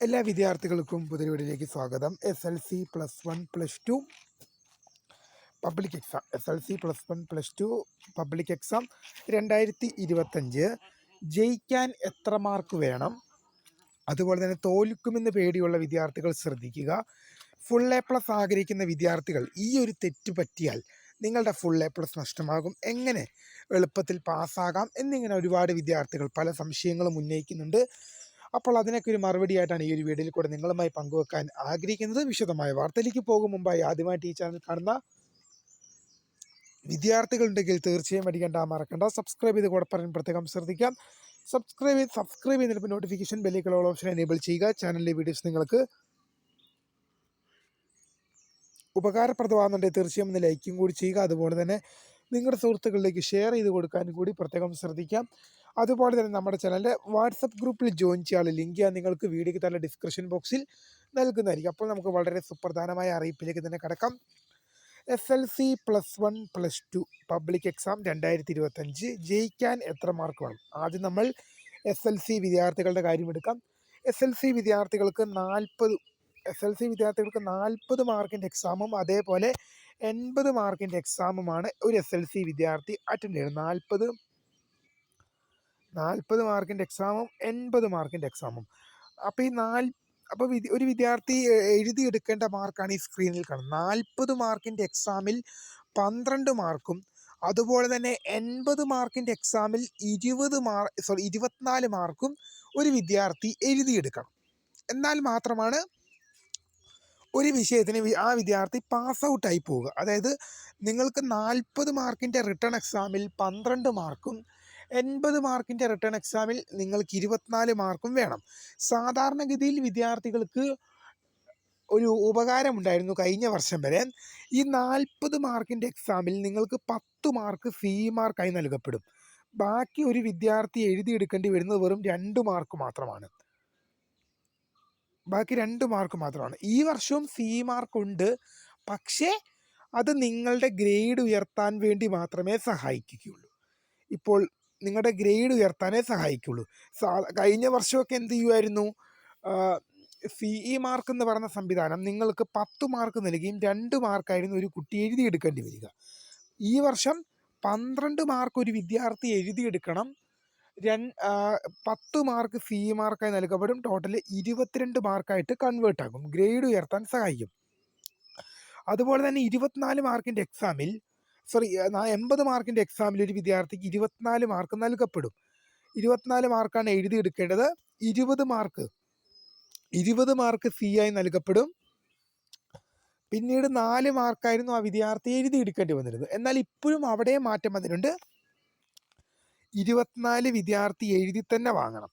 എല്ലാ വിദ്യാർത്ഥികൾക്കും പുതിയ വീഡിയോയിലേക്ക് സ്വാഗതം. S L C plus one plus two public exam S L C plus one plus two public exam രണ്ടായിരത്തി ഇരുപത്തഞ്ച് ജയിക്കാൻ എത്ര മാർക്ക് വേണം? അതുപോലെ തന്നെ തോൽക്കുമെന്ന് പേടിയുള്ള വിദ്യാർത്ഥികൾ ശ്രദ്ധിക്കുക. ഫുൾ എ പ്ലസ് ആഗ്രഹിക്കുന്ന വിദ്യാർത്ഥികൾ ഈ ഒരു തെറ്റ് പറ്റിയാൽ നിങ്ങളുടെ ഫുൾ എ പ്ലസ് നഷ്ടമാകും. എങ്ങനെ? എളുപ്പത്തിൽ പാസ്സാകാം എന്നിങ്ങനെ ഒരുപാട് വിദ്യാർത്ഥികൾ പല സംശയങ്ങളും ഉന്നയിക്കുന്നുണ്ട്. അപ്പോൾ അതിനൊക്കെ ഒരു മറുപടിയായിട്ടാണ് ഈ ഒരു വീഡിയോയിൽ കൂടെ നിങ്ങളുമായി പങ്കുവെക്കാൻ ആഗ്രഹിക്കുന്നത്. വിശദമായ വാർത്തയിലേക്ക് പോകും മുമ്പായി ആദ്യമായിട്ട് ഈ ചാനൽ കാണുന്ന വിദ്യാർത്ഥികളുണ്ടെങ്കിൽ തീർച്ചയായും അടിക്കേണ്ട മറക്കണ്ട. സബ്സ്ക്രൈബ് ചെയ്ത് കൂടെ പറയാൻ പ്രത്യേകം ശ്രദ്ധിക്കാം. സബ്സ്ക്രൈബ് ചെയ്ത് സബ്സ്ക്രൈബ് ചെയ്തിട്ട് നോട്ടിഫിക്കേഷൻ ബെല്ലിക്കൽ ഓൾ ഓപ്ഷൻ എനേബിൾ ചെയ്യുക. ചാനലിലെ വീഡിയോസ് നിങ്ങൾക്ക് ഉപകാരപ്രദമാകുന്നുണ്ടെങ്കിൽ തീർച്ചയായും ഒന്ന് ലൈക്കും കൂടി ചെയ്യുക. അതുപോലെ തന്നെ നിങ്ങളുടെ സുഹൃത്തുക്കളിലേക്ക് ഷെയർ ചെയ്ത് കൊടുക്കാനും കൂടി പ്രത്യേകം ശ്രദ്ധിക്കാം. അതുപോലെ തന്നെ നമ്മുടെ ചാനലിന്റെ വാട്സപ്പ് ഗ്രൂപ്പിൽ ജോയിൻ ചെയ്യാനുള്ള ലിങ്ക് ഞാൻ നിങ്ങൾക്ക് വീഡിയോയ്ക്ക് തന്നെ ഡിസ്ക്രിപ്ഷൻ ബോക്സിൽ നൽകുന്നതായിരിക്കും. അപ്പോൾ നമുക്ക് വളരെ സുപ്രധാനമായ അറിയിപ്പിലേക്ക് തന്നെ കിടക്കാം. S L C plus one plus two public exam രണ്ടായിരത്തി ഇരുപത്തഞ്ച് ജയിക്കാൻ എത്ര മാർക്ക് വേണം? ആദ്യം നമ്മൾ എസ് എൽ സി വിദ്യാർത്ഥികളുടെ കാര്യം എടുക്കാം. എസ് എൽ സി വിദ്യാർത്ഥികൾക്ക് നാൽപ്പത് എസ് എൽ സി വിദ്യാർത്ഥികൾക്ക് നാൽപ്പത് മാർക്കിന്റെ എക്സാമും അതേപോലെ എൺപത് മാർക്കിന്റെ എക്സാമുമാണ് ഒരു എസ് എൽ സി വിദ്യാർത്ഥി അറ്റൻഡ് ചെയ്യുന്നത്. നാൽപ്പത് നാൽപ്പത് മാർക്കിന്റെ എക്സാമും എൺപത് മാർക്കിന്റെ എക്സാമും. അപ്പോൾ ഈ നാല് അപ്പോൾ വിദ്യ ഒരു വിദ്യാർത്ഥി എഴുതിയെടുക്കേണ്ട മാർക്കാണ് ഈ സ്ക്രീനിൽ കാണുന്നത്. നാൽപ്പത് മാർക്കിന്റെ എക്സാമിൽ പന്ത്രണ്ട് മാർക്കും അതുപോലെ തന്നെ എൺപത് മാർക്കിന്റെ എക്സാമിൽ ഇരുപത് മാർക്ക് സോറി ഇരുപത്തിനാല് മാർക്കും ഒരു വിദ്യാർത്ഥി എഴുതിയെടുക്കണം. എന്നാൽ മാത്രമാണ് ഒരു വിഷയത്തിന് ആ വിദ്യാർത്ഥി പാസ് ഔട്ടായി പോവുക. അതായത് നിങ്ങൾക്ക് നാൽപ്പത് മാർക്കിന്റെ റിട്ടേൺ എക്സാമിൽ പന്ത്രണ്ട് മാർക്കും എൺപത് മാർക്കിന്റെ റിട്ടേൺ എക്സാമിൽ നിങ്ങൾക്ക് ഇരുപത്തിനാല് മാർക്കും വേണം. സാധാരണഗതിയിൽ വിദ്യാർത്ഥികൾക്ക് ഒരു ഉപകാരമുണ്ടായിരുന്നു കഴിഞ്ഞ വർഷം വരെ. ഈ നാൽപ്പത് മാർക്കിന്റെ എക്സാമിൽ നിങ്ങൾക്ക് പത്ത് മാർക്ക് സി മാർക്കായി നൽകപ്പെടും. ബാക്കി ഒരു വിദ്യാർത്ഥി എഴുതിയെടുക്കേണ്ടി വരുന്നത് വെറും രണ്ട് മാർക്ക് മാത്രമാണ്. ബാക്കി രണ്ട് മാർക്ക് മാത്രമാണ്. ഈ വർഷവും സി മാർക്ക് ഉണ്ട്. പക്ഷേ അത് നിങ്ങളുടെ ഗ്രേഡ് ഉയർത്താൻ വേണ്ടി മാത്രമേ സഹായിക്കുകയുള്ളൂ. ഇപ്പോൾ നിങ്ങളുടെ ഗ്രേഡ് ഉയർത്താനേ സഹായിക്കുള്ളൂ സാ കഴിഞ്ഞ വർഷമൊക്കെ എന്ത് ചെയ്യുമായിരുന്നു? സി ഇ മാർക്ക് എന്ന് പറഞ്ഞ സംവിധാനം നിങ്ങൾക്ക് പത്ത് മാർക്ക് നൽകുകയും രണ്ട് മാർക്കായിരുന്നു ഒരു കുട്ടി എഴുതിയെടുക്കേണ്ടി വരിക. ഈ വർഷം പന്ത്രണ്ട് മാർക്ക് ഒരു വിദ്യാർത്ഥി എഴുതിയെടുക്കണം. പത്ത് മാർക്ക് സി മാർക്കായി നൽകപ്പെടും. ടോട്ടൽ ഇരുപത്തിരണ്ട് മാർക്കായിട്ട് കൺവേർട്ട് ആകും. ഗ്രേഡ് ഉയർത്താൻ സഹായിക്കും. അതുപോലെ തന്നെ ഇരുപത്തിനാല് മാർക്കിന്റെ എക്സാമിൽ സോറി എൺപത് മാർക്കിന്റെ എക്സാമിൽ ഒരു വിദ്യാർത്ഥിക്ക് ഇരുപത്തിനാല് മാർക്ക് നൽകപ്പെടും. ഇരുപത്തിനാല് മാർക്കാണ് എഴുതിയെടുക്കേണ്ടത് ഇരുപത് മാർക്ക് ഇരുപത് മാർക്ക് സി ആയി നൽകപ്പെടും. പിന്നീട് നാല് മാർക്കായിരുന്നു ആ വിദ്യാർത്ഥി എഴുതി എടുക്കേണ്ടി വന്നിരുന്നത്. എന്നാൽ ഇപ്പോഴും അവിടെ മാറ്റം വന്നിട്ടുണ്ട്. ഇരുപത്തിനാല് വിദ്യാർത്ഥി എഴുതി തന്നെ വാങ്ങണം.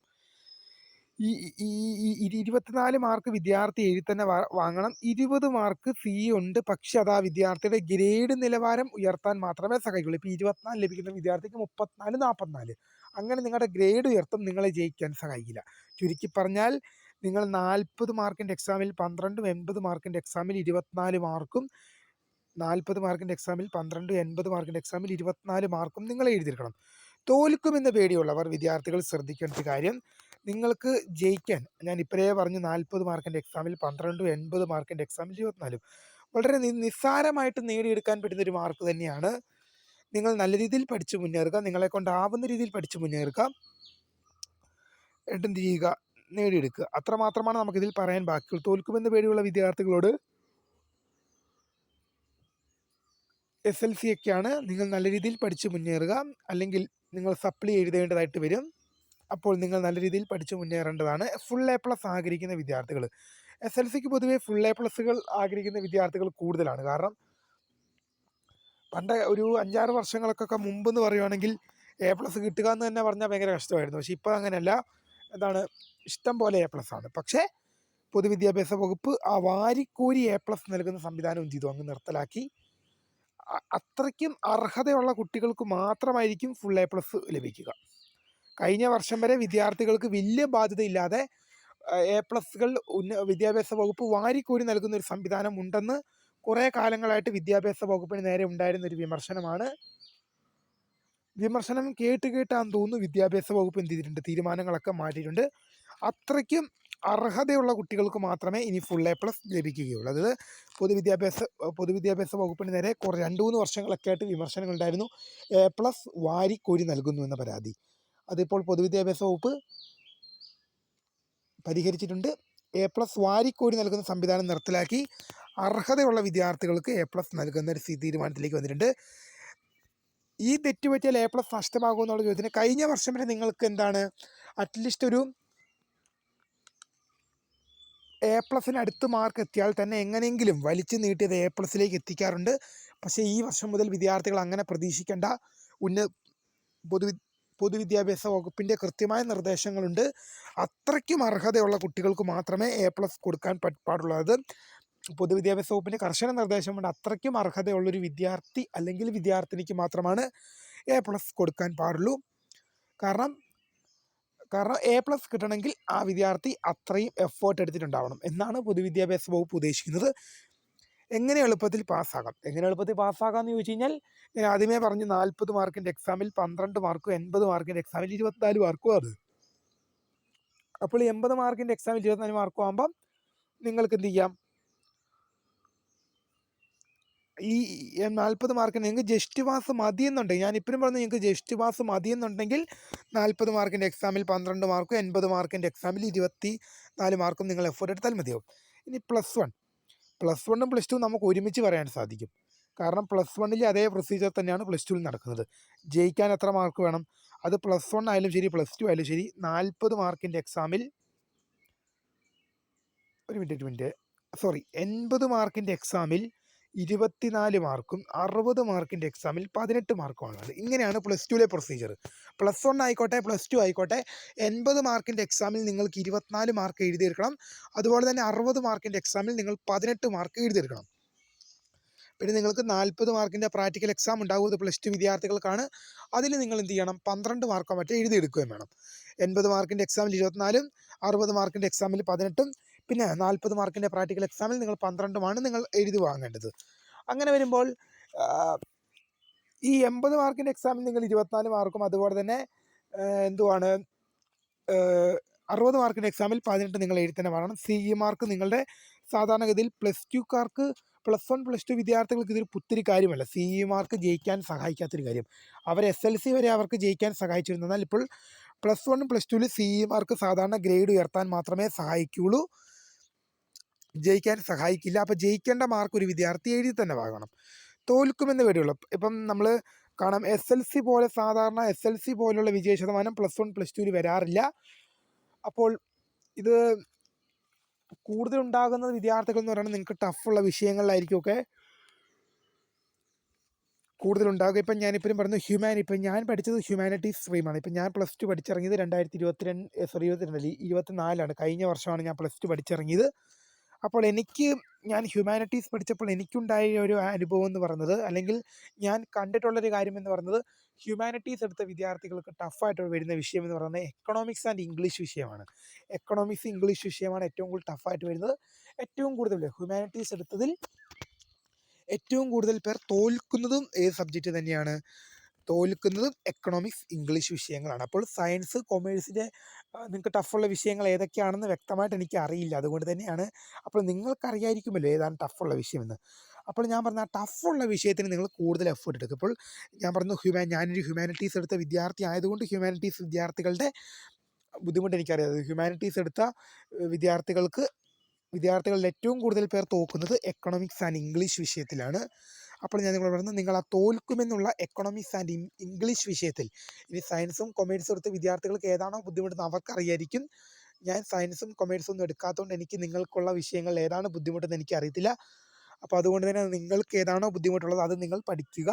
ഈ ഈ ഈ ഇരു- ഇരുപത്തിനാല് മാർക്ക് വിദ്യാർത്ഥി എഴുതി തന്നെ വാങ്ങണം. ഇരുപത് മാർക്ക് സി ഉണ്ട്. പക്ഷെ അത് ആ വിദ്യാർത്ഥിയുടെ ഗ്രേഡ് നിലവാരം ഉയർത്താൻ മാത്രമേ സഹായിക്കുള്ളൂ. ഇപ്പോൾ ഇരുപത്തിനാല് ലഭിക്കുന്ന വിദ്യാർത്ഥിക്ക് മുപ്പത്തിനാല് നാൽപ്പത്തിനാല് അങ്ങനെ നിങ്ങളുടെ ഗ്രേഡ് ഉയർത്തും നിങ്ങളെ ജയിക്കാൻ സഹായിക്കില്ല. ചുരുക്കി പറഞ്ഞാൽ നിങ്ങൾ നാൽപ്പത് മാർക്കിന്റെ എക്സാമിൽ പന്ത്രണ്ടും എൺപത് മാർക്കിന്റെ എക്സാമിൽ ഇരുപത്തിനാല് മാർക്കും നാൽപ്പത് മാർക്കിന്റെ എക്സാമിൽ പന്ത്രണ്ട് എൺപത് മാർക്കിന്റെ എക്സാമിൽ ഇരുപത്തിനാല് മാർക്കും നിങ്ങൾ എഴുതിയിരിക്കണം. തോൽക്കുമെന്ന് പേടിയുള്ളവർ വിദ്യാർത്ഥികൾ ശ്രദ്ധിക്കേണ്ട ഒരു കാര്യം നിങ്ങൾക്ക് ജയിക്കാൻ ഞാൻ ഇപ്പോഴേ പറഞ്ഞു നാൽപ്പത് മാർക്കിന്റെ എക്സാമിൽ പന്ത്രണ്ടും എൺപത് മാർക്കിന്റെ എക്സാമിൽ ഇരുപത്തിനാലും വളരെ നിസ്സാരമായിട്ട് നേടിയെടുക്കാൻ പറ്റുന്ന ഒരു മാർക്ക് തന്നെയാണ്. നിങ്ങൾ നല്ല രീതിയിൽ പഠിച്ചു മുന്നേറുക നിങ്ങളെ കൊണ്ടാവുന്ന രീതിയിൽ പഠിച്ചു മുന്നേറുക എന്ത് ചെയ്യുക നേടിയെടുക്കുക. അത്രമാത്രമാണ് നമുക്കിതിൽ പറയാൻ ബാക്കിയുള്ളൂ. തോൽക്കുമെന്ന് പേടിയുള്ള വിദ്യാർത്ഥികളോട് എസ് എൽ സി ഒക്കെയാണ് നിങ്ങൾ നല്ല രീതിയിൽ പഠിച്ച് മുന്നേറുക. അല്ലെങ്കിൽ നിങ്ങൾ സപ്ലി എഴുതേണ്ടതായിട്ട് വരും. അപ്പോൾ നിങ്ങൾ നല്ല രീതിയിൽ പഠിച്ച് മുന്നേറേണ്ടതാണ്. ഫുൾ എ പ്ലസ് ആഗ്രഹിക്കുന്ന വിദ്യാർത്ഥികൾ എസ് എൽ സിക്ക് പൊതുവേ ഫുൾ എ പ്ലസുകൾ ആഗ്രഹിക്കുന്ന വിദ്യാർത്ഥികൾ കൂടുതലാണ്. കാരണം പണ്ട് ഒരു അഞ്ചാറ് വർഷങ്ങൾക്കൊക്കെ മുമ്പ് എന്ന് പറയുവാണെങ്കിൽ എ പ്ലസ് കിട്ടുക എന്ന് തന്നെ പറഞ്ഞാൽ ഭയങ്കര കഷ്ടമായിരുന്നു. പക്ഷേ ഇപ്പോൾ അങ്ങനെയല്ല. എന്താണ്? ഇഷ്ടം പോലെ എ പ്ലസ് ആണ്. പക്ഷേ പൊതുവിദ്യാഭ്യാസ വകുപ്പ് ആ വാരിക്കോരി എ പ്ലസ് നൽകുന്ന സംവിധാനം ചെയ്തു. അങ്ങ് നിർത്തലാക്കി. അത്രയ്ക്കും അർഹതയുള്ള കുട്ടികൾക്ക് മാത്രമായിരിക്കും ഫുൾ എ പ്ലസ് ലഭിക്കുക. കഴിഞ്ഞ വർഷം വരെ വിദ്യാർത്ഥികൾക്ക് വലിയ ബാധ്യതയില്ലാതെ എ പ്ലസുകൾ ഉന്ന വിദ്യാഭ്യാസ വകുപ്പ് വാരിക്കോരി നൽകുന്ന ഒരു സംവിധാനം ഉണ്ടെന്ന് കുറേ കാലങ്ങളായിട്ട് വിദ്യാഭ്യാസ വകുപ്പിന് നേരെ ഉണ്ടായിരുന്ന ഒരു വിമർശനമാണ്. വിമർശനം കേട്ട് കേട്ടാന്ന് തോന്നുന്നു വിദ്യാഭ്യാസ വകുപ്പ് എന്ത് ചെയ്തിട്ടുണ്ട്? തീരുമാനങ്ങളൊക്കെ മാറ്റിയിട്ടുണ്ട്. അത്രയ്ക്കും അർഹതയുള്ള കുട്ടികൾക്ക് മാത്രമേ ഇനി ഫുൾ എ പ്ലസ് ലഭിക്കുകയുള്ളൂ. അതായത് പൊതുവിദ്യാഭ്യാസ പൊതുവിദ്യാഭ്യാസ വകുപ്പിന് നേരെ കുറേ രണ്ട് മൂന്ന് വർഷങ്ങളൊക്കെ ആയിട്ട് വിമർശനങ്ങൾ ഉണ്ടായിരുന്നു. എ പ്ലസ് വാരിക്കോരി നൽകുന്നു എന്ന പരാതി. അതിപ്പോൾ പൊതുവിദ്യാഭ്യാസ വകുപ്പ് പരിഹരിച്ചിട്ടുണ്ട്. എ പ്ലസ് വാരിക്കോരി നൽകുന്ന സംവിധാനം നിർത്തലാക്കി അർഹതയുള്ള വിദ്യാർത്ഥികൾക്ക് എ പ്ലസ് നൽകുന്ന ഒരു തീരുമാനത്തിലേക്ക് വന്നിട്ടുണ്ട്. ഈ തെറ്റ് പറ്റിയാൽ എ പ്ലസ് നഷ്ടമാകുമെന്നുള്ള ചോദ്യത്തിന് കഴിഞ്ഞ വർഷം വരെ നിങ്ങൾക്ക് എന്താണ്? അറ്റ്ലീസ്റ്റ് ഒരു എ പ്ലസിന് അടുത്ത് മാർക്ക് എത്തിയാൽ തന്നെ എങ്ങനെയെങ്കിലും വലിച്ചു നീട്ടിയത് എ പ്ലസിലേക്ക് എത്തിക്കാറുണ്ട്. പക്ഷേ ഈ വർഷം മുതൽ വിദ്യാർത്ഥികൾ അങ്ങനെ പ്രതീക്ഷിക്കേണ്ട ഉന്ന പൊതു പൊതുവിദ്യാഭ്യാസ വകുപ്പിന്റെ കൃത്യമായ നിർദ്ദേശങ്ങളുണ്ട്. അത്രയ്ക്കും അർഹതയുള്ള കുട്ടികൾക്ക് മാത്രമേ എ പ്ലസ് കൊടുക്കാൻ പാടുള്ളൂ. അത് പൊതുവിദ്യാഭ്യാസ വകുപ്പിന്റെ കർശന നിർദ്ദേശമുണ്ട്. അത്രയ്ക്കും അർഹതയുള്ളൊരു വിദ്യാർത്ഥി അല്ലെങ്കിൽ വിദ്യാർത്ഥിനിക്ക് മാത്രമാണ് എ പ്ലസ് കൊടുക്കാൻ പാടുള്ളൂ. കാരണം കാരണം എ പ്ലസ് കിട്ടണമെങ്കിൽ ആ വിദ്യാർത്ഥി അത്രയും എഫേർട്ട് എടുത്തിട്ടുണ്ടാവണം. എന്നാണ് പൊതുവിദ്യാഭ്യാസ വകുപ്പ് ഉദ്ദേശിക്കുന്നത്. എങ്ങനെ എളുപ്പത്തിൽ പാസ്സാകാം? എങ്ങനെ എളുപ്പത്തിൽ പാസ്സാകാം എന്ന് ചോദിച്ചു കഴിഞ്ഞാൽ ഞാൻ ആദ്യമേ പറഞ്ഞു നാൽപ്പത് മാർക്കിന്റെ എക്സാമിൽ പന്ത്രണ്ട് മാർക്കും എൺപത് മാർക്കിന്റെ എക്സാമിൽ ഇരുപത്തിനാല് മാർക്കും അത് അപ്പോൾ എൺപത് മാർക്കിന്റെ എക്സാമിൽ ഇരുപത്തിനാല് മാർക്കും ആകുമ്പം നിങ്ങൾക്ക് എന്ത് ചെയ്യാം? ഈ നാൽപ്പത് മാർക്കിന് നിങ്ങൾക്ക് ജസ്റ്റ് പാസ് മതിയെന്നുണ്ടെങ്കിൽ ഞാൻ ഇപ്പോഴും പറഞ്ഞു നിങ്ങൾക്ക് ജസ്റ്റ് പാസ് മതിയെന്നുണ്ടെങ്കിൽ നാൽപ്പത് മാർക്കിന്റെ എക്സാമിൽ പന്ത്രണ്ട് മാർക്കും എൺപത് മാർക്കിന്റെ എക്സാമിൽ ഇരുപത്തി നാല് മാർക്കും നിങ്ങൾ എഫേർട്ട് എടുത്താൽ മതിയാവും. ഇനി പ്ലസ് വൺ പ്ലസ് വണ്ണും പ്ലസ് ടു നമുക്ക് ഒരുമിച്ച് പറയാൻ സാധിക്കും. കാരണം പ്ലസ് വണ്ണിൽ അതേ പ്രൊസീജിയർ തന്നെയാണ് പ്ലസ് ടുവിൽ നടക്കുന്നത്. ജയിക്കാൻ എത്ര മാർക്ക് വേണം? അത് പ്ലസ് വൺ ആയാലും ശരി പ്ലസ് ടു ആയാലും ശരി നാൽപ്പത് മാർക്കിന്റെ എക്സാമിൽ ഒരു മിനിറ്റ് ഒരു മിനിറ്റ് സോറി എൺപത് മാർക്കിന്റെ എക്സാമിൽ ഇരുപത്തിനാല് മാർക്കും അറുപത് മാർക്കിന്റെ എക്സാമിൽ പതിനെട്ട് മാർക്കുമാണ്. അത് ഇങ്ങനെയാണ് പ്ലസ് ടുവിലെ പ്രൊസീജിയർ പ്ലസ് വൺ ആയിക്കോട്ടെ പ്ലസ് ടു ആയിക്കോട്ടെ എൺപത് മാർക്കിന്റെ എക്സാമിൽ നിങ്ങൾക്ക് ഇരുപത്തിനാല് മാർക്ക് എഴുതിയെടുക്കണം. അതുപോലെ തന്നെ അറുപത് മാർക്കിന്റെ എക്സാമിൽ നിങ്ങൾ പതിനെട്ട് മാർക്ക് എഴുതിയെടുക്കണം. പിന്നെ നിങ്ങൾക്ക് നാൽപ്പത് മാർക്കിന്റെ പ്രാക്ടിക്കൽ എക്സാം ഉണ്ടാകും അത് പ്ലസ് ടു വിദ്യാർത്ഥികൾക്കാണ്. അതിൽ നിങ്ങൾ എന്ത് ചെയ്യണം? പന്ത്രണ്ട് മാർക്കോ മറ്റേ എഴുതിയെടുക്കുകയും വേണം. എൺപത് മാർക്കിന്റെ എക്സാമിൽ ഇരുപത്തിനാലും അറുപത് മാർക്കിന്റെ എക്സാമിൽ പതിനെട്ടും പിന്നെ നാൽപ്പത് മാർക്കിന്റെ പ്രാക്ടിക്കൽ എക്സാമിൽ നിങ്ങൾ പന്ത്രണ്ടുമാണ് നിങ്ങൾ എഴുതി വാങ്ങേണ്ടത്. അങ്ങനെ വരുമ്പോൾ ഈ എൺപത് മാർക്കിന്റെ എക്സാമിൽ നിങ്ങൾ ഇരുപത്തിനാല് മാർക്കും അതുപോലെ തന്നെ എന്തുവാണ് അറുപത് മാർക്കിന്റെ എക്സാമിൽ പതിനെട്ട് നിങ്ങൾ എഴുതി തന്നെ വാങ്ങണം സി ഇ മാർക്ക് നിങ്ങളുടെ സാധാരണഗതിയിൽ പ്ലസ് ടുക്കാർക്ക് പ്ലസ് വൺ പ്ലസ് ടു വിദ്യാർത്ഥികൾക്ക് ഇതൊരു പുത്തിരി കാര്യമല്ല. സി ഇ മാർക്ക് ജയിക്കാൻ സഹായിക്കാത്തൊരു കാര്യം. അവർ എസ് എൽ സി വരെ അവർക്ക് ജയിക്കാൻ സഹായിച്ചിരുന്നു എന്നാൽ ഇപ്പോൾ പ്ലസ് വണ്ണും പ്ലസ് ടുവിൽ സി ഇ മാർക്ക് സാധാരണ ഗ്രേഡ് ഉയർത്താൻ മാത്രമേ സഹായിക്കുകയുള്ളൂ. ജയിക്കാൻ സഹായിക്കില്ല. അപ്പോൾ ജയിക്കേണ്ട മാർക്ക് ഒരു വിദ്യാർത്ഥി എഴുതി തന്നെ വാങ്ങണം. തോൽക്കുമെന്ന് പേടിയുള്ളൂ. ഇപ്പം നമ്മൾ കാണാം എസ് എൽ സി പോലെ സാധാരണ എസ് എൽ സി പോലുള്ള വിജയ ശതമാനം പ്ലസ് വൺ പ്ലസ് ടുവിൽ വരാറില്ല. അപ്പോൾ ഇത് കൂടുതൽ ഉണ്ടാകുന്നത് വിദ്യാർത്ഥികൾ എന്ന് പറയുന്നത് നിങ്ങൾക്ക് ടഫുള്ള വിഷയങ്ങളിലായിരിക്കും ഒക്കെ കൂടുതലുണ്ടാകുക ഇപ്പം ഞാനിപ്പോഴും പറഞ്ഞു ഹ്യൂമാനി ഇപ്പം ഞാൻ പഠിച്ചത് ഹ്യൂമാനിറ്റീസ് സ്ട്രീമാണ് ഇപ്പം ഞാൻ പ്ലസ് ടു പഠിച്ചിറങ്ങിയത് രണ്ടായിരത്തി ഇരുപത്തിരണ്ട് സോറി ഇരുപത്തിരണ്ടല്ല ഇരുപത്തിനാലാണ് കഴിഞ്ഞ വർഷമാണ് ഞാൻ പ്ലസ് ടു പഠിച്ചിറങ്ങിയത്. അപ്പോൾ എനിക്ക് ഞാൻ ഹ്യൂമാനിറ്റീസ് പഠിച്ചപ്പോൾ എനിക്കുണ്ടായ ഒരു അനുഭവം എന്ന് പറയുന്നത് അല്ലെങ്കിൽ ഞാൻ കണ്ടിട്ടുള്ളൊരു കാര്യം എന്ന് പറയുന്നത് ഹ്യൂമാനിറ്റീസ് എടുത്ത വിദ്യാർത്ഥികൾക്ക് ടഫായിട്ട് വരുന്ന വിഷയം എന്ന് പറയുന്നത് എക്കണോമിക്സ് ആൻഡ് ഇംഗ്ലീഷ് വിഷയമാണ്. എക്കണോമിക്സ് ഇംഗ്ലീഷ് വിഷയമാണ് ഏറ്റവും കൂടുതൽ ടഫായിട്ട് വരുന്നത്. ഏറ്റവും കൂടുതൽ ഹ്യൂമാനിറ്റീസ് എടുത്തതിൽ ഏറ്റവും കൂടുതൽ പേർ തോൽക്കുന്നതും ഏത് സബ്ജക്റ്റ് തന്നെയാണ്? തോൽക്കുന്നതും എക്കണോമിക്സ് ഇംഗ്ലീഷ് വിഷയങ്ങളാണ്. അപ്പോൾ സയൻസ് കൊമേഴ്സിന്റെ നിങ്ങൾക്ക് ടഫുള്ള വിഷയങ്ങൾ ഏതൊക്കെയാണെന്ന് വ്യക്തമായിട്ട് എനിക്ക് അറിയില്ല. അതുകൊണ്ട് തന്നെയാണ് അപ്പോൾ നിങ്ങൾക്കറിയായിരിക്കുമല്ലോ ഏതാണ് ടഫുള്ള വിഷയമെന്ന്. അപ്പോൾ ഞാൻ പറഞ്ഞ ആ ടഫുള്ള വിഷയത്തിന് നിങ്ങൾ കൂടുതൽ എഫേർട്ട് എടുക്കും. അപ്പോൾ ഞാൻ പറഞ്ഞു ഹ്യൂമാ ഞാനൊരു ഹ്യൂമാനിറ്റീസ് എടുത്ത വിദ്യാർത്ഥി ആയതുകൊണ്ട് ഹ്യൂമാനിറ്റീസ് വിദ്യാർത്ഥികളുടെ ബുദ്ധിമുട്ട് എനിക്കറിയാം. ഹ്യൂമാനിറ്റീസ് എടുത്ത വിദ്യാർത്ഥികൾക്ക് വിദ്യാർത്ഥികളിൽ ഏറ്റവും കൂടുതൽ പേർ തോക്കുന്നത് എക്കണോമിക്സ് ആൻഡ് ഇംഗ്ലീഷ് വിഷയത്തിലാണ്. അപ്പോൾ ഞാൻ നിങ്ങളോട് പറയുന്നത് നിങ്ങൾ ആ തോൽക്കുമെന്നുള്ള എക്കണോമിക്സ് ആൻഡ് ഇംഗ്ലീഷ് വിഷയത്തിൽ. ഇനി സയൻസും കൊമേഴ്സും എടുത്ത വിദ്യാർത്ഥികൾക്ക് ഏതാണോ ബുദ്ധിമുട്ടെന്ന് അവർക്കറിയായിരിക്കും. ഞാൻ സയൻസും കൊമേഴ്സും ഒന്നും എടുക്കാത്തതുകൊണ്ട് എനിക്ക് നിങ്ങൾക്കുള്ള വിഷയങ്ങൾ ഏതാണ് ബുദ്ധിമുട്ടെന്ന് എനിക്ക് അറിയത്തില്ല അപ്പോൾ അതുകൊണ്ട് തന്നെ നിങ്ങൾക്ക് ഏതാണോ ബുദ്ധിമുട്ടുള്ളത് അത് നിങ്ങൾ പഠിക്കുക.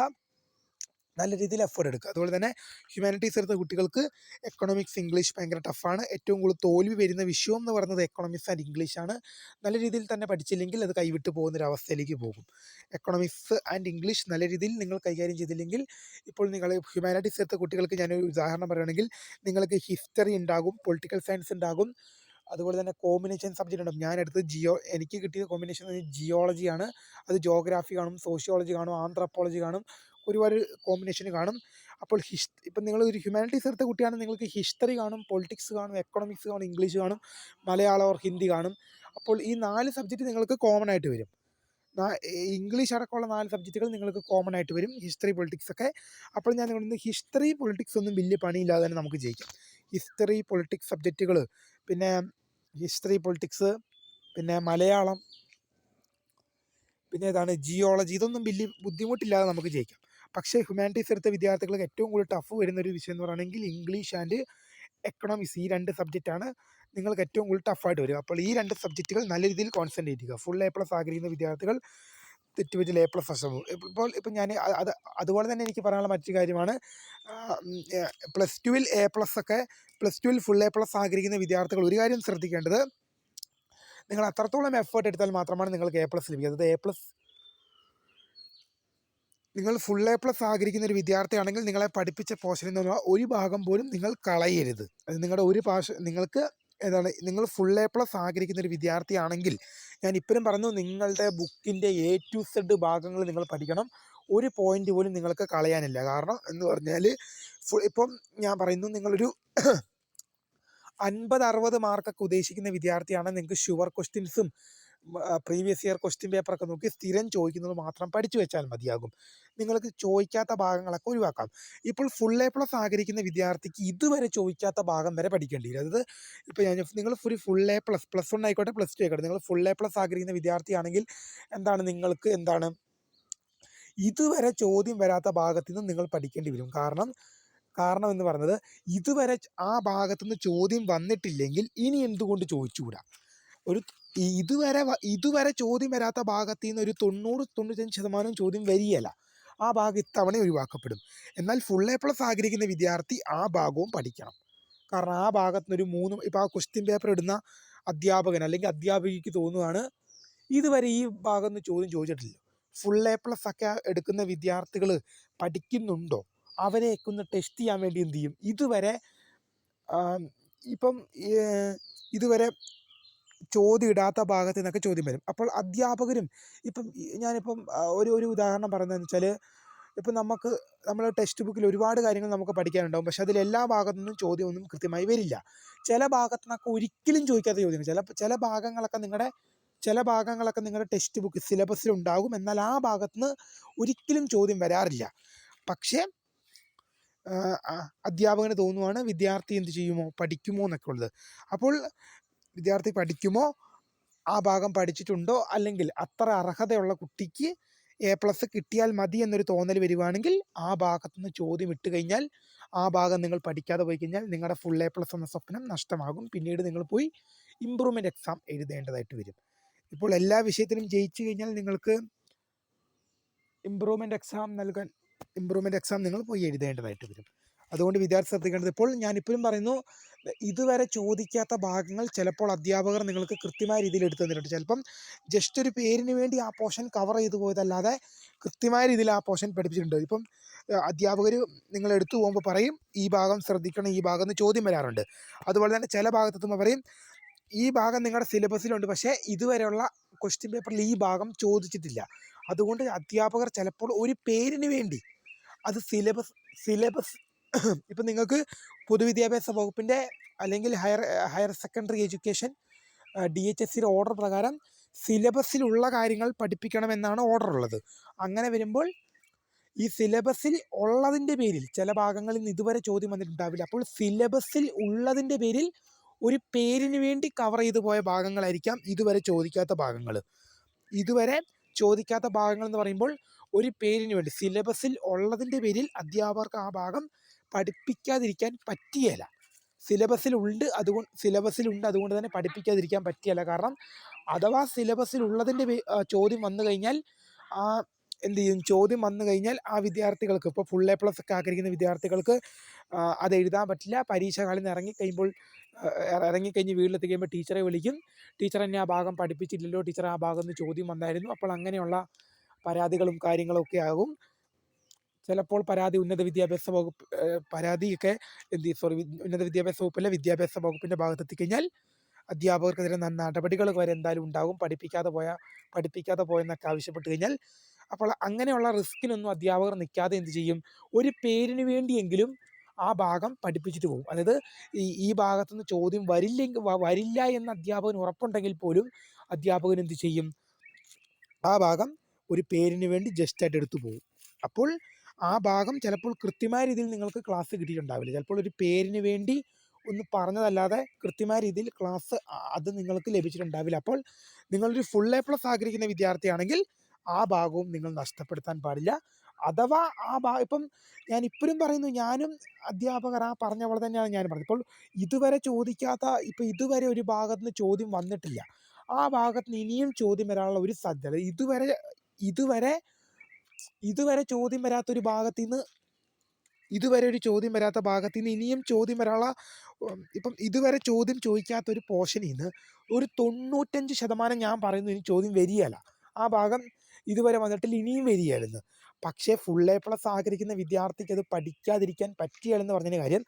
നല്ല രീതിയിൽ എഫേർട്ട് എടുക്കുക. അതുപോലെ തന്നെ ഹ്യൂമാനിറ്റീസ് എടുത്ത കുട്ടികൾക്ക് എക്കണോമിക്സ് ഇംഗ്ലീഷ് ഭയങ്കര ടഫാണ് ഏറ്റവും കൂടുതൽ തോൽവി വരുന്ന വിഷയം എന്ന് പറയുന്നത് എക്കണോമിക്സ് ആൻഡ് ഇംഗ്ലീഷ് ആണ്. നല്ല രീതിയിൽ തന്നെ പഠിച്ചില്ലെങ്കിൽ അത് കൈവിട്ട് പോകുന്ന ഒരു അവസ്ഥയിലേക്ക് പോകും. എക്കണോമിക്സ് ആൻഡ് ഇംഗ്ലീഷ് നല്ല രീതിയിൽ നിങ്ങൾ കൈകാര്യം ചെയ്തില്ലെങ്കിൽ ഇപ്പോൾ നിങ്ങൾ ഹ്യൂമാനിറ്റീസ് എടുത്ത കുട്ടികൾക്ക് ഞാനൊരു ഉദാഹരണം പറയുകയാണെങ്കിൽ നിങ്ങൾക്ക് ഹിസ്റ്ററി ഉണ്ടാകും പൊളിറ്റിക്കൽ സയൻസ് ഉണ്ടാകും. അതുപോലെ തന്നെ കോമ്പിനേഷൻ സബ്ജക്റ്റ് ഉണ്ടാകും. ഞാൻ എടുത്തത് ജിയോ എനിക്ക് കിട്ടിയ കോമ്പിനേഷൻ ജിയോളജിയാണ് അത് ജോഗ്രാഫി കാണും സോഷ്യോളജി കാണും ആന്ത്രപ്പോളജി കാണും. ഒരുപാട് കോമ്പിനേഷൻ കാണും. അപ്പോൾ ഹിസ് ഇപ്പം നിങ്ങൾ ഒരു ഹ്യൂമാനിറ്റീസ് എടുത്ത കുട്ടിയാണെങ്കിൽ നിങ്ങൾക്ക് ഹിസ്റ്ററി കാണും പൊളിറ്റിക്സ് കാണും എക്കണോമിക്സ് കാണും ഇംഗ്ലീഷ് കാണും മലയാളം ഓർ ഹിന്ദി കാണും. അപ്പോൾ ഈ നാല് സബ്ജക്റ്റ് നിങ്ങൾക്ക് കോമൺ ആയിട്ട് വരും. ഇംഗ്ലീഷ് അടക്കമുള്ള നാല് സബ്ജക്റ്റുകൾ നിങ്ങൾക്ക് കോമൺ ആയിട്ട് വരും. ഹിസ്റ്ററി പൊളിറ്റിക്സ് ഒക്കെ. അപ്പോൾ ഞാൻ നിങ്ങളുടെ ഹിസ്റ്ററി പൊളിറ്റിക്സ് ഒന്നും വലിയ പണിയില്ലാതെ തന്നെ നമുക്ക് ജയിക്കാം. ഹിസ്റ്ററി പൊളിറ്റിക്സ് സബ്ജക്റ്റുകൾ പിന്നെ ഹിസ്റ്ററി പൊളിറ്റിക്സ് പിന്നെ മലയാളം. പിന്നെ ഇതാണ് ജിയോളജി ഇതൊന്നും വലിയ ബുദ്ധിമുട്ടില്ലാതെ നമുക്ക് ജയിക്കാം. പക്ഷേ ഹ്യൂമാനിറ്റീസ് എടുത്ത വിദ്യാർത്ഥികൾക്ക് ഏറ്റവും കൂടുതൽ ടഫ് വരുന്ന ഒരു വിഷയം എന്ന് പറയുകയാണെങ്കിൽ ഇംഗ്ലീഷ് ആൻഡ് എക്കണോമിക്സ് ഈ രണ്ട് സബ്ജക്റ്റാണ് നിങ്ങൾക്ക് ഏറ്റവും കൂടുതൽ ടഫായിട്ട് വരും. അപ്പോൾ ഈ രണ്ട് സബ്ജക്റ്റുകൾ നല്ല രീതിയിൽ കോൺസെൻട്രേറ്റ് ചെയ്യുക. ഫുൾ എ പ്ലസ് ആഗ്രഹിക്കുന്ന വിദ്യാർത്ഥികൾ തെറ്റുപറ്റിൽ എ പ്ലസ് നഷ്ടമാകും ഇപ്പോൾ ഇപ്പം ഞാൻ അത് അതുപോലെ തന്നെ എനിക്ക് പറയാനുള്ള മറ്റൊരു കാര്യമാണ് പ്ലസ് ടുവിൽ എ പ്ലസ് ഒക്കെ പ്ലസ് ടുവിൽ ഫുൾ എ പ്ലസ് ആഗ്രഹിക്കുന്ന വിദ്യാർത്ഥികൾ ഒരു കാര്യം ശ്രദ്ധിക്കേണ്ടത് നിങ്ങൾ അത്രത്തോളം എഫേർട്ട് എടുത്താൽ മാത്രമാണ് നിങ്ങൾക്ക് എ പ്ലസ് ലഭിക്കുക. അതായത് എ പ്ലസ് നിങ്ങൾ ഫുൾ എ പ്ലസ് ആഗ്രഹിക്കുന്ന ഒരു വിദ്യാർത്ഥിയാണെങ്കിൽ നിങ്ങളെ പഠിപ്പിച്ച പോർഷനിൽ നിന്ന് ഒരു ഭാഗം പോലും നിങ്ങൾ കളയരുത്. അത് നിങ്ങളുടെ ഒരു പാഷ നിങ്ങൾക്ക് എന്താണ് നിങ്ങൾ ഫുൾ എ പ്ലസ് ആഗ്രഹിക്കുന്ന ഒരു വിദ്യാർത്ഥിയാണെങ്കിൽ ഞാൻ ഇപ്പോഴും പറഞ്ഞു നിങ്ങളുടെ ബുക്കിന്റെ എ ടു സെഡ് ഭാഗങ്ങൾ നിങ്ങൾ പഠിക്കണം. ഒരു പോയിന്റ് പോലും നിങ്ങൾക്ക് കളയാനില്ല. കാരണം എന്ന് പറഞ്ഞാൽ ഫുൾ ഇപ്പം ഞാൻ പറയുന്നു നിങ്ങളൊരു അൻപത് അറുപത് മാർക്കൊക്കെ ഉദ്ദേശിക്കുന്ന വിദ്യാർത്ഥിയാണ് നിങ്ങൾക്ക് ഷുവർ ക്വസ്റ്റ്യൻസും പ്രീവിയസ് ഇയർ ക്വസ്റ്റ്യൻ പേപ്പറൊക്കെ നോക്കി സ്ഥിരം ചോദിക്കുന്നത് മാത്രം പഠിച്ചു വെച്ചാൽ മതിയാകും. നിങ്ങൾക്ക് ചോദിക്കാത്ത ഭാഗങ്ങളൊക്കെ ഒഴിവാക്കാം. ഇപ്പോൾ ഫുൾ എ പ്ലസ് ആഗ്രഹിക്കുന്ന വിദ്യാർത്ഥിക്ക് ഇതുവരെ ചോദിക്കാത്ത ഭാഗം വരെ പഠിക്കേണ്ടി വരും. അതായത് ഇപ്പോൾ ഞാൻ നിങ്ങൾ ഒരു full A plus plus one ആയിക്കോട്ടെ പ്ലസ് ടു ആയിക്കോട്ടെ നിങ്ങൾ ഫുൾ എ പ്ലസ് ആഗ്രഹിക്കുന്ന വിദ്യാർത്ഥിയാണെങ്കിൽ എന്താണ് നിങ്ങൾക്ക് എന്താണ്? ഇതുവരെ ചോദ്യം വരാത്ത ഭാഗത്തു നിന്ന് നിങ്ങൾ പഠിക്കേണ്ടി വരും. കാരണം കാരണം എന്ന് പറഞ്ഞത് ഇതുവരെ ആ ഭാഗത്തുനിന്ന് ചോദ്യം വന്നിട്ടില്ലെങ്കിൽ ഇനി എന്തുകൊണ്ട് ചോദിച്ചുകൂടാ? ഒരു ഇതുവരെ ഇതുവരെ ചോദ്യം വരാത്ത ഭാഗത്തു നിന്ന് ഒരു തൊണ്ണൂറ് തൊണ്ണൂറ്റഞ്ച് ശതമാനം ചോദ്യം വരികയില്ല. ആ ഭാഗം ഇത്തവണ ഒഴിവാക്കപ്പെടും. എന്നാൽ ഫുൾ എ പ്ലസ് ആഗ്രഹിക്കുന്ന വിദ്യാർത്ഥി ആ ഭാഗവും പഠിക്കണം. കാരണം ആ ഭാഗത്ത് നിന്ന് ഒരു മൂന്ന് ഇപ്പോൾ ആ ക്വസ്റ്റ്യൻ പേപ്പർ ഇടുന്ന അധ്യാപകൻ അല്ലെങ്കിൽ അധ്യാപികയ്ക്ക് തോന്നുകയാണ് ഇതുവരെ ഈ ഭാഗം നിന്ന് ചോദ്യം ചോദിച്ചിട്ടില്ല. ഫുൾ എ പ്ലസ് ഒക്കെ എടുക്കുന്ന വിദ്യാർത്ഥികൾ പഠിക്കുന്നുണ്ടോ? അവരെയൊക്കെ ഒന്ന് ടെസ്റ്റ് ചെയ്യാൻ വേണ്ടി എന്ത് ചെയ്യും? ഇതുവരെ ഇപ്പം ഇതുവരെ ചോദ്യം ഇടാത്ത ഭാഗത്ത് നിന്നൊക്കെ ചോദ്യം വരും. അപ്പോൾ അധ്യാപകരും ഇപ്പം ഞാനിപ്പം ഒരു ഒരു ഉദാഹരണം പറയുന്നതെന്ന് വെച്ചാൽ ഇപ്പം നമുക്ക് നമ്മൾ ടെക്സ്റ്റ് ബുക്കിൽ ഒരുപാട് കാര്യങ്ങൾ നമുക്ക് പഠിക്കാനുണ്ടാവും. പക്ഷെ അതിൽ എല്ലാ ഭാഗത്തു നിന്നും ചോദ്യമൊന്നും കൃത്യമായി വരില്ല. ചില ഭാഗത്തു നിന്നൊക്കെ ഒരിക്കലും ചോദിക്കാത്ത ചോദ്യങ്ങൾ. ചില ചില ഭാഗങ്ങളൊക്കെ നിങ്ങളുടെ ചില ഭാഗങ്ങളൊക്കെ നിങ്ങളുടെ ടെക്സ്റ്റ് ബുക്ക് സിലബസിൽ ഉണ്ടാകും എന്നാൽ ആ ഭാഗത്തു നിന്ന് ഒരിക്കലും ചോദ്യം വരാറില്ല. പക്ഷേ അധ്യാപകന് തോന്നുവാണ് വിദ്യാർത്ഥി എന്ത് ചെയ്യുമോ പഠിക്കുമോ എന്നൊക്കെ ഉള്ളത്. അപ്പോൾ വിദ്യാർത്ഥി പഠിക്കുമോ? ആ ഭാഗം പഠിച്ചിട്ടുണ്ടോ? അല്ലെങ്കിൽ അത്ര അർഹതയുള്ള കുട്ടിക്ക് എ പ്ലസ് കിട്ടിയാൽ മതി എന്നൊരു തോന്നൽ വരുവാണെങ്കിൽ ആ ഭാഗത്തു നിന്ന് ചോദ്യം ഇട്ട് കഴിഞ്ഞാൽ ആ ഭാഗം നിങ്ങൾ പഠിക്കാതെ പോയി കഴിഞ്ഞാൽ നിങ്ങളുടെ ഫുൾ എ പ്ലസ് എന്ന സ്വപ്നം നഷ്ടമാകും. പിന്നീട് നിങ്ങൾ പോയി ഇമ്പ്രൂവ്മെന്റ് എക്സാം എഴുതേണ്ടതായിട്ട് വരും. ഇപ്പോൾ എല്ലാ വിഷയത്തിലും ജയിച്ചു കഴിഞ്ഞാൽ നിങ്ങൾക്ക് ഇമ്പ്രൂവ്മെന്റ് എക്സാം നൽകാൻ ഇമ്പ്രൂവ്മെന്റ് എക്സാം നിങ്ങൾ പോയി എഴുതേണ്ടതായിട്ട് വരും. അതുകൊണ്ട് വിദ്യാർത്ഥി ശ്രദ്ധിക്കേണ്ടത്. ഇപ്പോൾ ഞാനിപ്പോഴും പറയുന്നു ഇതുവരെ ചോദിക്കാത്ത ഭാഗങ്ങൾ ചിലപ്പോൾ അധ്യാപകർ നിങ്ങൾക്ക് കൃത്യമായ രീതിയിൽ എടുത്തു തന്നിട്ടുണ്ട്. ചിലപ്പം ജസ്റ്റ് ഒരു പേരിന് വേണ്ടി ആ പോർഷൻ കവർ ചെയ്തു പോയതല്ലാതെ കൃത്യമായ രീതിയിൽ ആ പോർഷൻ പഠിപ്പിച്ചിട്ടുണ്ട്. ഇപ്പം അധ്യാപകർ നിങ്ങൾ എടുത്തു പോകുമ്പോൾ പറയും ഈ ഭാഗം ശ്രദ്ധിക്കണം ഈ ഭാഗം എന്ന് ചോദ്യം വരാറുണ്ട്. അതുപോലെ തന്നെ ചില ഭാഗത്തെത്തുമ്പോൾ പറയും ഈ ഭാഗം നിങ്ങളുടെ സിലബസിലുണ്ട് പക്ഷേ ഇതുവരെയുള്ള ക്വസ്റ്റ്യൻ പേപ്പറിൽ ഈ ഭാഗം ചോദിച്ചിട്ടില്ല. അതുകൊണ്ട് അധ്യാപകർ ചിലപ്പോൾ ഒരു പേരിന് വേണ്ടി അത് സിലബസ് സിലബസ് ഇപ്പം നിങ്ങൾക്ക് പൊതുവിദ്യാഭ്യാസ വകുപ്പിന്റെ അല്ലെങ്കിൽ higher higher secondary education D H S സിയുടെ ഓർഡർ പ്രകാരം സിലബസിലുള്ള കാര്യങ്ങൾ പഠിപ്പിക്കണമെന്നാണ് ഓർഡർ ഉള്ളത് അങ്ങനെ വരുമ്പോൾ ഈ സിലബസിൽ ഉള്ളതിന്റെ പേരിൽ ചില ഭാഗങ്ങളിൽ നിന്ന് ഇതുവരെ ചോദ്യം വന്നിട്ടുണ്ടാവില്ല. അപ്പോൾ സിലബസിൽ ഉള്ളതിന്റെ പേരിൽ ഒരു പേരിന് വേണ്ടി കവർ ചെയ്തു പോയ ഭാഗങ്ങളായിരിക്കാം ഇതുവരെ ചോദിക്കാത്ത ഭാഗങ്ങൾ. ഇതുവരെ ചോദിക്കാത്ത ഭാഗങ്ങൾ എന്ന് പറയുമ്പോൾ ഒരു പേരിന് വേണ്ടി സിലബസിൽ ഉള്ളതിന്റെ പേരിൽ അധ്യാപകർക്ക് ആ ഭാഗം പഠിപ്പിക്കാതിരിക്കാൻ പറ്റിയല്ല സിലബസിലുണ്ട് അതുകൊണ്ട് സിലബസിലുണ്ട് അതുകൊണ്ട് തന്നെ പഠിപ്പിക്കാതിരിക്കാൻ പറ്റിയല്ല കാരണം അഥവാ സിലബസിലുള്ളതിന്റെ ചോദ്യം വന്നു കഴിഞ്ഞാൽ ആ എന്ത് ചെയ്യും? ചോദ്യം വന്നു കഴിഞ്ഞാൽ ആ വിദ്യാർത്ഥികൾക്ക് ഇപ്പോൾ ഫുൾ എ പ്ലസ് ഒക്കെ ആഗ്രഹിക്കുന്ന വിദ്യാർത്ഥികൾക്ക് അത് എഴുതാൻ പറ്റില്ല. പരീക്ഷ കാലിൽ നിന്ന് ഇറങ്ങിക്കഴിയുമ്പോൾ ഇറങ്ങിക്കഴിഞ്ഞ് വീട്ടിലെത്തി കഴിയുമ്പോൾ ടീച്ചറെ വിളിക്കും. ടീച്ചർ എന്നെ ആ ഭാഗം പഠിപ്പിച്ചില്ലല്ലോ ടീച്ചർ ആ ഭാഗം നിന്ന് ചോദ്യം വന്നായിരുന്നു. അപ്പോൾ അങ്ങനെയുള്ള പരാതികളും കാര്യങ്ങളൊക്കെ ആകും. ചിലപ്പോൾ പരാതി ഉന്നത വിദ്യാഭ്യാസ വകുപ്പ് പരാതിയൊക്കെ എന്ത് സോറി ഉന്നത വിദ്യാഭ്യാസ വകുപ്പിലെ വിദ്യാഭ്യാസ വകുപ്പിന്റെ ഭാഗത്തെത്തിക്കഴിഞ്ഞാൽ അധ്യാപകർക്കെതിരെ ന- നടപടികൾ വരെ എന്തായാലും ഉണ്ടാകും. പഠിപ്പിക്കാതെ പോയ പഠിപ്പിക്കാതെ പോയെന്നൊക്കെ ആവശ്യപ്പെട്ട് കഴിഞ്ഞാൽ അപ്പോൾ അങ്ങനെയുള്ള റിസ്കിനൊന്നും അധ്യാപകർ നിൽക്കാതെ എന്ത് ചെയ്യും? ഒരു പേരിന് വേണ്ടിയെങ്കിലും ആ ഭാഗം പഠിപ്പിച്ചിട്ട് പോകും. അതായത് ഈ ഈ ഭാഗത്തുനിന്ന് ചോദ്യം വരില്ലെങ്കിൽ വരില്ല എന്ന് അധ്യാപകന് ഉറപ്പുണ്ടെങ്കിൽ പോലും അധ്യാപകൻ എന്ത് ചെയ്യും? ആ ഭാഗം ഒരു പേരിന് വേണ്ടി ജസ്റ്റ് ആയിട്ട് എടുത്തു പോകും. അപ്പോൾ ആ ഭാഗം ചിലപ്പോൾ കൃത്യമായ രീതിയിൽ നിങ്ങൾക്ക് ക്ലാസ് കിട്ടിയിട്ടുണ്ടാവില്ല. ചിലപ്പോൾ ഒരു പേരിന് വേണ്ടി ഒന്ന് പറഞ്ഞതല്ലാതെ കൃത്യമായ രീതിയിൽ ക്ലാസ് അത് നിങ്ങൾക്ക് ലഭിച്ചിട്ടുണ്ടാവില്ല. അപ്പോൾ നിങ്ങളൊരു ഫുൾ എ പ്ലസ് ആഗ്രഹിക്കുന്ന വിദ്യാർത്ഥിയാണെങ്കിൽ ആ ഭാഗവും നിങ്ങൾ നഷ്ടപ്പെടുത്താൻ പാടില്ല. അഥവാ ആ ഭാ ഇപ്പം ഞാൻ ഇപ്പോഴും പറയുന്നു ഞാനും അധ്യാപകർ ആ പറഞ്ഞ പോലെ തന്നെയാണ് ഞാൻ പറഞ്ഞത്. ഇപ്പോൾ ഇതുവരെ ചോദിക്കാത്ത ഇപ്പം ഇതുവരെ ഒരു ഭാഗത്ത് നിന്ന് ചോദ്യം വന്നിട്ടില്ല. ആ ഭാഗത്ത് നിന്ന് ഇനിയും ചോദ്യം വരാനുള്ള ഒരു സാധ്യത ഇതുവരെ ഇതുവരെ ഇതുവരെ ചോദ്യം വരാത്തൊരു ഭാഗത്തു നിന്ന് ഇതുവരെ ഒരു ചോദ്യം വരാത്ത ഭാഗത്തു നിന്ന് ഇനിയും ചോദ്യം വരാനുള്ള ഇപ്പം ഇതുവരെ ചോദ്യം ചോദിക്കാത്ത ഒരു പോർഷനിൽ നിന്ന് ഒരു തൊണ്ണൂറ്റഞ്ച് ശതമാനം ഞാൻ പറയുന്നു ഇനി ചോദ്യം വരികയല്ല. ആ ഭാഗം ഇതുവരെ വന്നിട്ടില്ല ഇനിയും വരികയായിരുന്നു. പക്ഷേ ഫുൾ എ പ്ലസ് ആഗ്രഹിക്കുന്ന വിദ്യാർത്ഥിക്ക് അത് പഠിക്കാതിരിക്കാൻ പറ്റിയാലെന്ന് പറഞ്ഞതിന് കാര്യം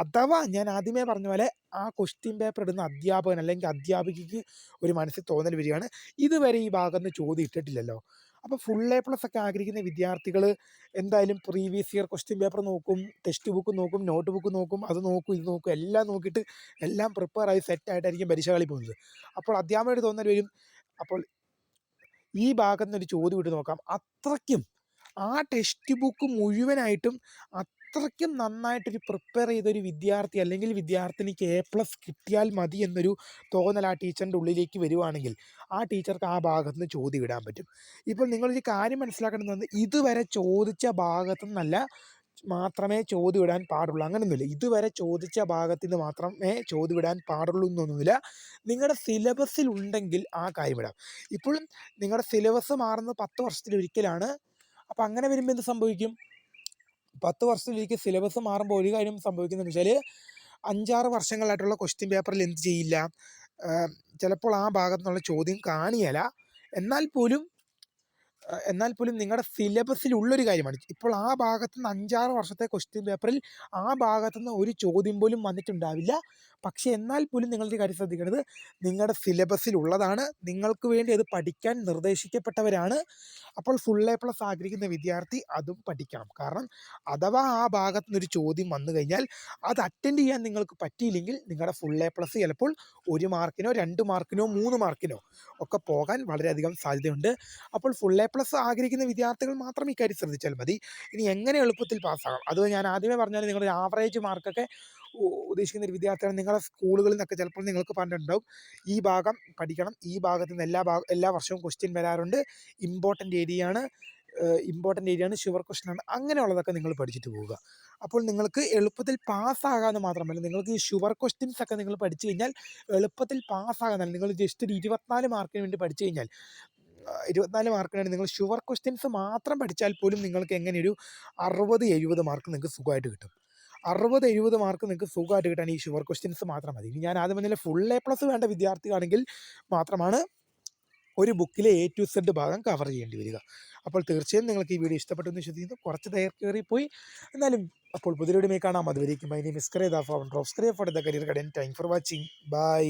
അഥവാ ഞാൻ ആദ്യമേ പറഞ്ഞ പോലെ ആ ക്വസ്റ്റ്യൻ പേപ്പർ ഇടുന്ന അധ്യാപകൻ അല്ലെങ്കിൽ അധ്യാപികയ്ക്ക് ഒരു മനസ്സിൽ തോന്നൽ വരികയാണ്. ഇതുവരെ ഈ ഭാഗത്ത് ചോദ്യം ഇട്ടിട്ടില്ലല്ലോ. അപ്പോൾ ഫുൾ എ പ്ലസ് ഒക്കെ ആഗ്രഹിക്കുന്ന വിദ്യാർത്ഥികൾ എന്തായാലും പ്രീവിയസ് ഇയർ ക്വസ്റ്റ്യൻ പേപ്പർ നോക്കും ടെക്സ്റ്റ് ബുക്ക് നോക്കും നോട്ട് ബുക്ക് നോക്കും അത് നോക്കും ഇത് നോക്കും എല്ലാം നോക്കിയിട്ട് എല്ലാം പ്രിപ്പയർ ആയി സെറ്റ് ആയിട്ടായിരിക്കും പരീക്ഷ കളി പോകുന്നത്. അപ്പോൾ അധ്യാപകരുടെ തോന്നൽ വരും. അപ്പോൾ ഈ ഭാഗത്തുനിന്ന് ഒരു ചോദ്യം ഇട്ട് നോക്കാം. അത്രയ്ക്കും ആ ടെക്സ്റ്റ് ബുക്ക് മുഴുവനായിട്ടും അത്രയ്ക്കും നന്നായിട്ടൊരു പ്രിപ്പയർ ചെയ്തൊരു വിദ്യാർത്ഥി അല്ലെങ്കിൽ വിദ്യാർത്ഥിനിക്ക് എ പ്ലസ് കിട്ടിയാൽ മതി എന്നൊരു തോന്നൽ ആ ടീച്ചറിന്റെ ഉള്ളിലേക്ക് വരുവാണെങ്കിൽ ആ ടീച്ചർക്ക് ആ ഭാഗത്ത് നിന്ന് ചോദ്യം ഇടാൻ പറ്റും. ഇപ്പോൾ നിങ്ങളൊരു കാര്യം മനസ്സിലാക്കേണ്ടത് ഇതുവരെ ചോദിച്ച ഭാഗത്തു നിന്നല്ല മാത്രമേ ചോദ്യം ഇടാൻ പാടുള്ളൂ. അങ്ങനെയൊന്നുമില്ല ഇതുവരെ ചോദിച്ച ഭാഗത്ത് നിന്ന് മാത്രമേ ചോദ്യം ഇടാൻ പാടുള്ളൂ എന്നൊന്നുമില്ല. നിങ്ങളുടെ സിലബസിൽ ഉണ്ടെങ്കിൽ ആ കാര്യം ഇടാം. ഇപ്പോഴും നിങ്ങളുടെ സിലബസ് മാറുന്നത് പത്ത് വർഷത്തിലൊരിക്കലാണ്. അപ്പം അങ്ങനെ വരുമ്പോൾ എന്ത് സംഭവിക്കും? പത്ത് വർഷത്തിലേക്ക് സിലബസ് മാറുമ്പോൾ ഒരു കാര്യം സംഭവിക്കുന്നതെന്ന് വെച്ചാൽ അഞ്ചാറ് വർഷങ്ങളായിട്ടുള്ള ക്വസ്റ്റ്യൻ പേപ്പറിൽ എന്ത് ചെയ്യില്ല? ചിലപ്പോൾ ആ ഭാഗത്തുനിന്നുള്ള ചോദ്യം കാണിയല്ല. എന്നാൽ പോലും എന്നാൽ പോലും നിങ്ങളുടെ സിലബസിലുള്ളൊരു കാര്യമാണ്. ഇപ്പോൾ ആ ഭാഗത്തു നിന്ന് അഞ്ചാറ് വർഷത്തെ ക്വസ്റ്റ്യൻ പേപ്പറിൽ ആ ഭാഗത്തു നിന്ന് ഒരു ചോദ്യം പോലും വന്നിട്ടുണ്ടാവില്ല. പക്ഷേ എന്നാൽ പോലും നിങ്ങളൊരു കാര്യം ശ്രദ്ധിക്കേണ്ടത് നിങ്ങളുടെ സിലബസിലുള്ളതാണ് നിങ്ങൾക്ക് വേണ്ടി അത് പഠിക്കാൻ നിർദ്ദേശിക്കപ്പെട്ടവരാണ്. അപ്പോൾ ഫുൾ എ പ്ലസ് ആഗ്രഹിക്കുന്ന വിദ്യാർത്ഥി അതും പഠിക്കണം. കാരണം അഥവാ ആ ഭാഗത്തു നിന്നൊരു ചോദ്യം വന്നു കഴിഞ്ഞാൽ അത് അറ്റൻഡ് ചെയ്യാൻ നിങ്ങൾക്ക് പറ്റിയില്ലെങ്കിൽ നിങ്ങളുടെ ഫുൾ എ പ്ലസ് ചിലപ്പോൾ ഒരു മാർക്കിനോ രണ്ട് മാർക്കിനോ മൂന്ന് മാർക്കിനോ ഒക്കെ പോകാൻ വളരെയധികം സാധ്യതയുണ്ട്. അപ്പോൾ ഫുൾ എ ആഗ്രഹിക്കുന്ന വിദ്യാർത്ഥികൾ മാത്രം ഇക്കാര്യം ശ്രദ്ധിച്ചാൽ മതി. ഇനി എങ്ങനെ എളുപ്പത്തിൽ പാസ്സാകാം? അത് ഞാൻ ആദ്യമേ പറഞ്ഞാൽ നിങ്ങളുടെ ആവറേജ് മാർക്കൊക്കെ ഉദ്ദേശിക്കുന്ന ഒരു വിദ്യാർത്ഥികൾ നിങ്ങളുടെ സ്കൂളുകളിൽ നിന്നൊക്കെ ചിലപ്പോൾ നിങ്ങൾക്ക് പറഞ്ഞിട്ടുണ്ടാവും. ഈ ഭാഗം പഠിക്കണം. ഈ ഭാഗത്ത് നിന്ന് എല്ലാ ഭാഗം എല്ലാ വർഷവും ക്വസ്റ്റ്യൻ വരാറുണ്ട്. ഇമ്പോർട്ടന്റ് ഏരിയയാണ് ഇമ്പോർട്ടന്റ് ഏരിയയാണ് ഷുവർ ക്വസ്റ്റ്യനാണ് അങ്ങനെയുള്ളതൊക്കെ നിങ്ങൾ പഠിച്ചിട്ട് പോവുക. അപ്പോൾ നിങ്ങൾക്ക് എളുപ്പത്തിൽ പാസ്സാകാമെന്ന് മാത്രമല്ല നിങ്ങൾക്ക് ഈ ഷുവർ ക്വസ്റ്റ്യൻസ് ഒക്കെ നിങ്ങൾ പഠിച്ചു കഴിഞ്ഞാൽ എളുപ്പത്തിൽ പാസ്സാകാൻ നിങ്ങൾ ജസ്റ്റ് ഒരു ഇരുപത്തിനാല് മാർക്കിന് വേണ്ടി പഠിച്ചു കഴിഞ്ഞാൽ ഇരുപത്തിനാല് മാർക്കിനാണ് നിങ്ങൾ ഷുവർ ക്വസ്റ്റ്യൻസ് മാത്രം പഠിച്ചാൽ പോലും നിങ്ങൾക്ക് എങ്ങനെ ഒരു അറുപത് എഴുപത് മാർക്ക് നിങ്ങൾക്ക് സുഖമായിട്ട് കിട്ടും. അറുപത് എഴുപത് മാർക്ക് നിങ്ങൾക്ക് സുഖമായിട്ട് കിട്ടാൻ ഈ ഷുവർ ക്വസ്റ്റ്യൻസ് മാത്രം മതി. ഇനി ഞാൻ ആദ്യം തന്നെ ഫുൾ എ പ്ലസ് വേണ്ട വിദ്യാർത്ഥിയാണെങ്കിൽ മാത്രമാണ് ഒരു ബുക്കിലെ എ ടു സെഡ് ഭാഗം കവർ ചെയ്യേണ്ടി വരിക. അപ്പോൾ തീർച്ചയായും നിങ്ങൾക്ക് ഈ വീഡിയോ ഇഷ്ടപ്പെട്ടെന്ന് വിശ്വസിക്കുന്നു. കുറച്ച് ദൈർഘ്യേറിപ്പോയി എന്നാലും അപ്പോൾ പുതിയ വീഡിയോ കാണാം. അതുവരേക്കും ഇസ് കരേദ ഫോൺ ഡ്രോപ്പ് സ്ക്രേ ഫോർ ദ കരിയർ കടൻ താങ്ക് ഫോർ വാച്ചിങ് ബൈ